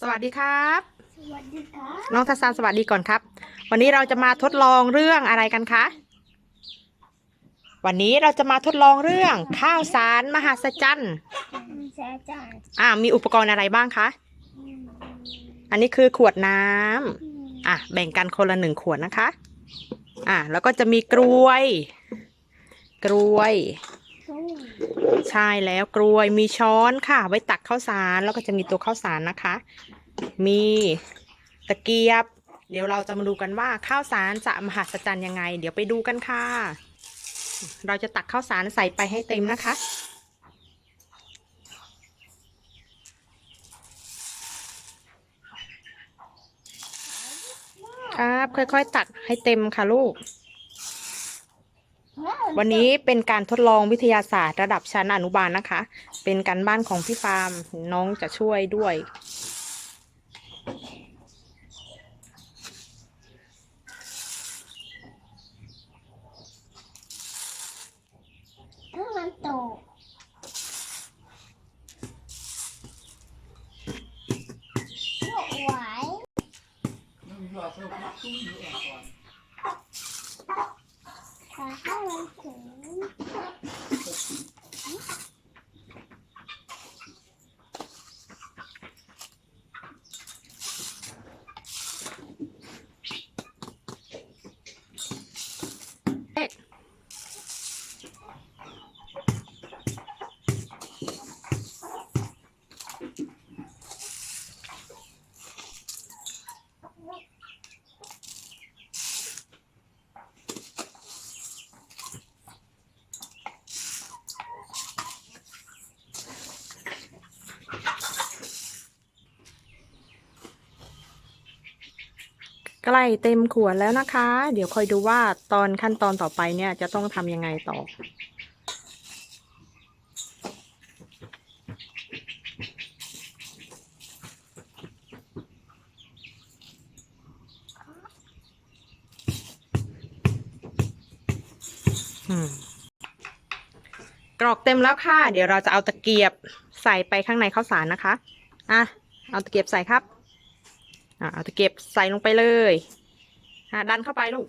สวัสดีครับ สวัสดีครับ น้องทัศนสวัสดีก่อนครับ วันนี้เราจะมาทดลองเรื่องอะไรกันคะ วันนี้เราจะมาทดลองเรื่องข้าวสารมหัศจรรย์แซ่จันอ่ามีอุปกรณ์อะไรบ้างคะ อันนี้คือขวดน้ำอะแบ่งกันคนละหนึ่งขวดนะคะ อะแล้วก็จะมีกรวยกรวย ใช่แล้วกรวยมีช้อนค่ะ ไว้ตักข้าวสารแล้วก็จะมีตัวข้าวสารนะคะ มีตะเกียบ เดี๋ยวเราจะมาดูกันว่าข้าวสารจะมหัศจรรย์ยังไง เดี๋ยวไปดูกันค่ะ เราจะตักข้าวสารใส่ไปให้เต็มนะคะครับค่อยๆตักให้เต็มค่ะลูก วันนี้เป็นการทดลองวิทยาศาสตร์ระดับชั้นอนุบาลนะคะ เป็นการบ้านของพี่ฟาร์มน้องจะช่วยด้วยถ้ามันโตก็ไหว แต่ถ้ ใกล้เต็มขวดแล้วนะคะ เดี๋ยวคอยดูว่าตอนขั้นตอนต่อไปเนี่ยจะต้องทำยังไงต่ออืมกรอกเต็มแล้วค่ะ เดี๋ยวเราจะเอาตะเกียบใส่ไปข้างในข้าวสารนะคะ อะ เอาตะเกียบใส่ครับ อะเอาตะเกียบใส่ลงไปเลยอะดันเข้าไปลูก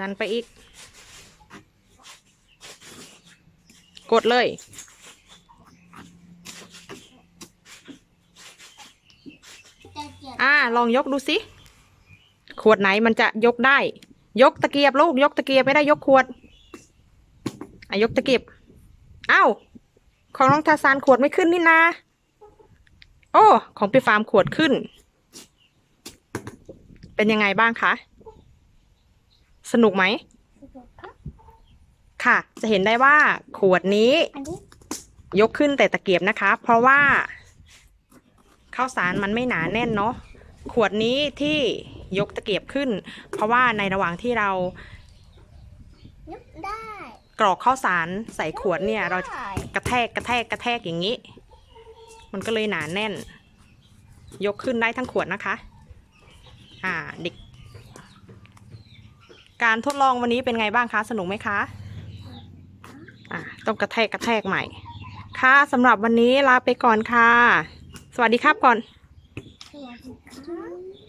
ดันไปอีก กดเลย อ่าลองยกดูสิ ขวดไหนมันจะยกได้ ยกตะเกียบลูก ยกตะเกียบไม่ได้ยกขวดอะยกตะเกียบ เอ้า ของน้องทาซานขวดไม่ขึ้นนี่นา อ้ของพี่ฟาร์มขวดขึ้น เป็นยังไงบ้างคะ สนุกไหมสนุกครับค่ะ จะเห็นได้ว่าขวดนี้อันนี้ ยกขึ้นแต่ตะเกียบนะคะ เพราะว่าข้าวสารมันไม่หนาแน่นเนาะ ขวดนี้ที่ยกตะเกียบขึ้น เพราะว่าในระหว่างที่เรานึกได้กรอกข้าวสารใส่ขวดเนี่ย เราได้กระแทกกระแทกกระแทกอย่างนี้ มันก็เลยหนาแน่น ยกขึ้นได้ทั้งขวดนะคะ อ่าเด็ก การทดลองวันนี้เป็นไงบ้างคะ สนุกไหมคะ อ่าต้องกระแทกกระแทกใหม่ ค่ะสำหรับวันนี้ลาไปก่อนค่ะ สวัสดีครับก่อน สวัสดีครับ